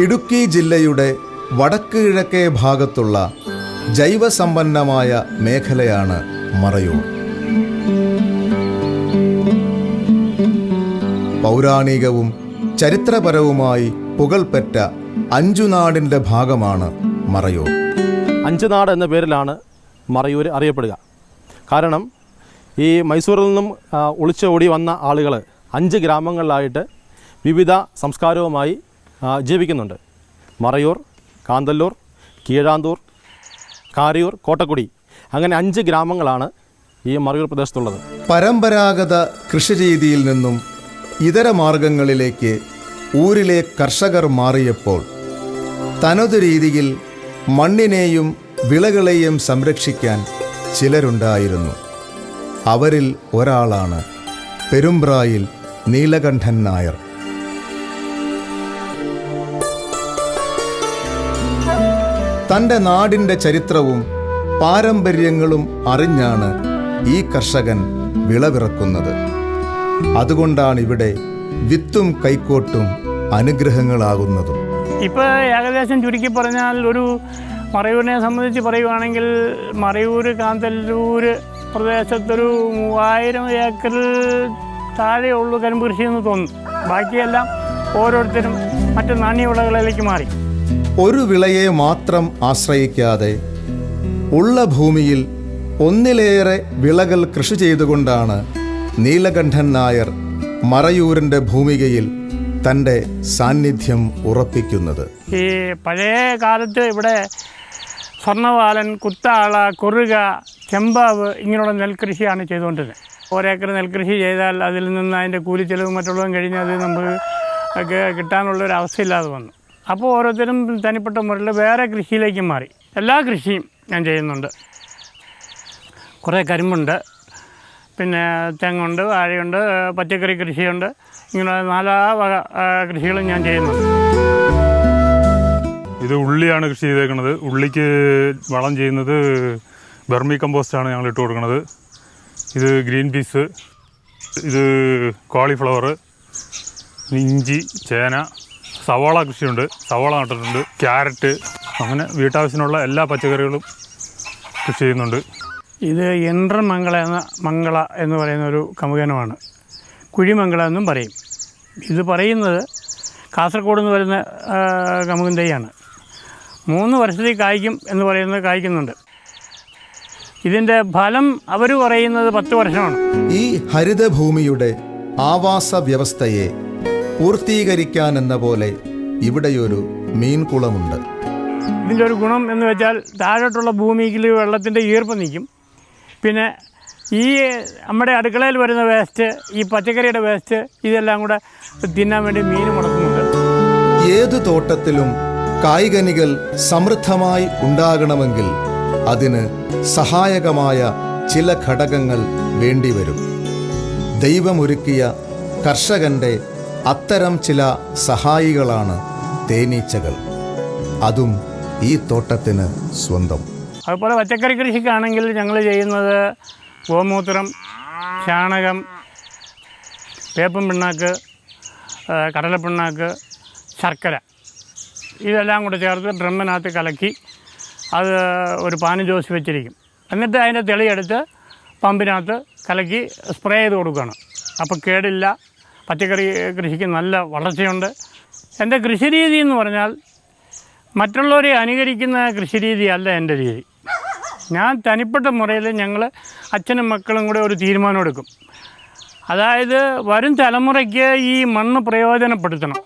ഇടുക്കി ജില്ലയുടെ വടക്ക് കിഴക്കേ ഭാഗത്തുള്ള ജൈവസമ്പന്നമായ മേഖലയാണ് മറയൂർ. പൗരാണികവും ചരിത്രപരവുമായി പുകൾപെറ്റ അഞ്ചുനാടിന്റെ ഭാഗമാണ് മറയൂർ. അഞ്ചുനാട് എന്ന പേരിലാണ് മറയൂർ അറിയപ്പെടുക. കാരണം ഈ മൈസൂരിൽ നിന്നും ഒളിച്ചോടി വന്ന ആളുകൾ അഞ്ച് ഗ്രാമങ്ങളിലായിട്ട് വിവിധ സംസ്കാരവുമായി ജീവിക്കുന്നുണ്ട് മറയൂർ കാന്തല്ലൂർ കീഴാന്തൂർ കാരിയൂർ കോട്ടക്കുടി. അങ്ങനെ അഞ്ച് ഗ്രാമങ്ങളാണ് ഈ മറയൂർ പ്രദേശത്തുള്ളത്. പരമ്പരാഗത കൃഷിരീതിയിൽ നിന്നും ഇതര മാർഗങ്ങളിലേക്ക് ഊരിലെ കർഷകർ മാറിയപ്പോൾ തനതു രീതിയിൽ മണ്ണിനെയും വിളകളെയും സംരക്ഷിക്കാൻ ചിലരുണ്ടായിരുന്നു. അവരിൽ ഒരാളാണ് പെരുമ്പ്രായിൽ നീലകണ്ഠൻ നായർ. തന്റെ നാടിന്റെ ചരിത്രവും പാരമ്പര്യങ്ങളും അറിഞ്ഞാണ് ഈ കർഷകൻ വിളവിറക്കുന്നത്. അതുകൊണ്ടാണ് ഇവിടെ വിത്തും കൈക്കോട്ടും അനുഗ്രഹങ്ങളാകുന്നതും. ഇപ്പോൾ ഏകദേശം ചുരുക്കി പറഞ്ഞാൽ ഒരു മറയൂരിനെ സംബന്ധിച്ച് പറയുവാണെങ്കിൽ മറയൂർ കാന്തല്ലൂർ പ്രദേശത്തൊരു മൂവായിരം ഏക്കറിൽ താഴെയുള്ളൂ കരിമ്പ് കൃഷി എന്ന് തോന്നുന്നു. ബാക്കിയെല്ലാം ഓരോരുത്തരും മറ്റ് നാണ്യവിളകളിലേക്ക് മാറി. ഒരു വിളയെ മാത്രം ആശ്രയിക്കാതെ ഉള്ള ഭൂമിയിൽ ഒന്നിലേറെ വിളകൾ കൃഷി ചെയ്തുകൊണ്ടാണ് നീലകണ്ഠൻ നായർ മറയൂരിന്റെ ഭൂമികയിൽ തന്റെ സാന്നിധ്യം ഉറപ്പിക്കുന്നത്. ഈ പഴയ കാലത്ത് ഇവിടെ സ്വർണവാലൻ കുത്താള കുറുക ചെമ്പാവ് ഇങ്ങനെയുള്ള നെൽകൃഷിയാണ് ചെയ്തുകൊണ്ടിരുന്നത്. ഒരേക്കർ നെൽകൃഷി ചെയ്താൽ അതിൽ നിന്ന് അതിന്റെ കൂലിച്ചെലവും മറ്റുള്ളതും കഴിഞ്ഞ് അത് നമുക്ക് ഒക്കെ കിട്ടാനുള്ളൊരു അവസ്ഥയില്ലാതെ വന്നു. അപ്പോൾ ഓരോരുത്തരും തനിപ്പെട്ട മുറിൽ വേറെ കൃഷിയിലേക്ക് മാറി. എല്ലാ കൃഷിയും ഞാൻ ചെയ്യുന്നുണ്ട്. കുറേ കരിമ്പുണ്ട്. പിന്നെ തെങ്ങുണ്ട് വാഴയുണ്ട് പച്ചക്കറി കൃഷിയുണ്ട്. ഇങ്ങനെ നാലാ വക കൃഷികളും ഞാൻ ചെയ്യുന്നുണ്ട്. ഇത് ഉള്ളിയാണ് കൃഷി ചെയ്തേക്കുന്നത് ഉള്ളിക്ക് വളം ചെയ്യുന്നത് ബെർമി കമ്പോസ്റ്റാണ് ഞങ്ങൾ ഇട്ട് കൊടുക്കുന്നത് ഇത് ഗ്രീൻ പീസ് ഇത് കോളിഫ്ലവർ ഇഞ്ചി ചേന സവാള കൃഷിയുണ്ട്. സവാള നട്ടിട്ടുണ്ട്. ക്യാരറ്റ് അങ്ങനെ വീട്ടാവശ്യത്തിനുള്ള എല്ലാ പച്ചക്കറികളും കൃഷി ചെയ്യുന്നുണ്ട്. ഇത് എൻട്ര മംഗള എന്ന മംഗള എന്ന് പറയുന്ന ഒരു കമുകനമാണ്. കുഴിമംഗള എന്നും പറയും. ഇത് പറയുന്നത് കാസർഗോഡ് നിന്ന് വരുന്ന കമുകൻ തൈയാണ് മൂന്ന് വർഷത്തേക്ക് കായ്ക്കും എന്ന് പറയുന്നത് കായ്ക്കുന്നുണ്ട്. ഇതിന്റെ ഫലം അവർ പറയുന്നത് പത്ത് വർഷമാണ്. ഈ ഹരിതഭൂമിയുടെ ആവാസ വ്യവസ്ഥയെ പൂർത്തീകരിക്കാൻ എന്ന പോലെ ഇവിടെയൊരു മീൻകുളമുണ്ട്. ഇതിന്റെ ഒരു ഗുണം എന്ന് വെച്ചാൽ താഴോട്ടുള്ള ഭൂമിയിൽ വെള്ളത്തിന്റെ ഈർപ്പം നിൽക്കും. പിന്നെ ഈ നമ്മുടെ അടുക്കളയിൽ വരുന്ന വേസ്റ്റ് ഈ പച്ചക്കറിയുടെ വേസ്റ്റ് ഇതെല്ലാം കൂടെ തിന്നാൻ വേണ്ടി മീൻ മുടക്കുന്നുണ്ട്. ഏത് തോട്ടത്തിലും കായികനികൾ സമൃദ്ധമായി ഉണ്ടാകണമെങ്കിൽ അതിന് സഹായകമായ ചില ഘടകങ്ങൾ വേണ്ടിവരും. ദൈവമൊരുക്കിയ കർഷകന്റെ അത്തരം ചില സഹായികളാണ് തേനീച്ചകൾ. അതും ഈ തോട്ടത്തിന് സ്വന്തം. അതുപോലെ പച്ചക്കറി കൃഷിക്കാണെങ്കിൽ ഞങ്ങൾ ചെയ്യുന്നത് ഗോമൂത്രം ചാണകം പേപ്പൻ പിണ്ണാക്ക് കടലപ്പിണ്ണാക്ക് ശർക്കര. ഇതെല്ലാം കൂടെ ചേർത്ത് ഡ്രമ്മിനകത്ത് കലക്കി അത് ഒരു പാനും ജോസ് വെച്ചിരിക്കും. എന്നിട്ട് അതിന്റെ തെളിയെടുത്ത് പമ്പിനകത്ത് കലക്കി സ്പ്രേ ചെയ്ത് കൊടുക്കുകയാണ്. അപ്പോൾ കേടില്ല. പച്ചക്കറി കൃഷിക്ക് നല്ല വളർച്ചയുണ്ട്. എന്റെ കൃഷിരീതി എന്ന് പറഞ്ഞാൽ മറ്റുള്ളവരെ അനുകരിക്കുന്ന കൃഷിരീതിയല്ല എന്റെ രീതി. ഞാൻ തനിപ്പെട്ട മുറയിൽ ഞങ്ങൾ അച്ഛനും മക്കളും കൂടെ ഒരു തീരുമാനം എടുക്കും. അതായത് വരും തലമുറയ്ക്ക് ഈ മണ്ണ് പ്രയോജനപ്പെടുത്തണം.